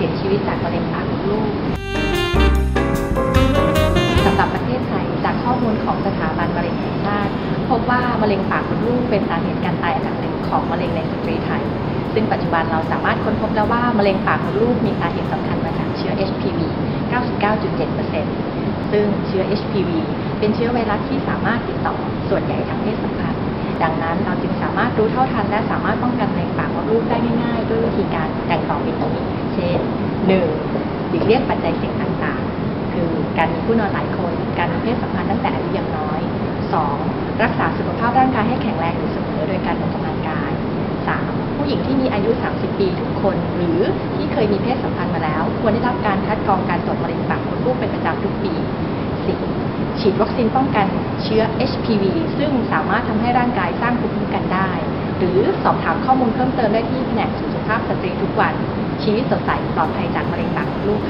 สียชีวิตจากมะเร็งปากมดลูกสำหรับประเทศไทยจากข้อมูลของสถาบันมะเร็งแห่งชาติพบว่ามะเร็งปากมดลูกเป็นสาเหตุการตายอันดับหนึ่งของมะเร็งในสตรีไทย ซึ่งปัจจุบันเราสามารถค้นพบแล้วว่ามะเร็งปากมดลูกมีสาเหตุสำคัญมาจากเชื้อ HPV 99.7%ซึ่งเชื้อ HPV เป็นเชื้อไวรัสที่สามารถติดต่อส่วนใหญ่ทางเพศสัมพันธ์ ดังนั้นเราจึงสามารถรู้เท่าทันและสามารถป้องกันมะเร็งปากมดลูกได้ง่ายๆ ด้วยวิธีการดังต่อไปนี้เช่น 1. หลีกเลี่ยงปัจจัยเสี่ยงต่างๆ คือการมีผู้นอนหลายคน การมีเพศสัมพันธ์ตั้งแต่อายุยังน้อย 2. รักษาสุขภาพร่างกายให้แข็งแรงอยู่เสมอโดยการออกกำลังกาย 3. ผู้หญิงที่มีอายุ 30 ปีทุกคน หรือที่เคยมีเพศสัมพันธ์มาแล้ว ควรได้รับการคัดกรองการตรวจมะเร็งปากมดลูกเป็นประจำทุกปี ฉีดวัคซีนป้องกันเชื้อ HPV ซึ่งสามารถทำให้ร่างกายสร้างภูมิคุ้มกันได้ หรือสอบถามข้อมูลเพิ่มเติมได้ที่แผนกสุขภาพสตรีทุกวัน ชีวิตสดใสปลอดภัยจากมะเร็งปากมดลูกค่ะ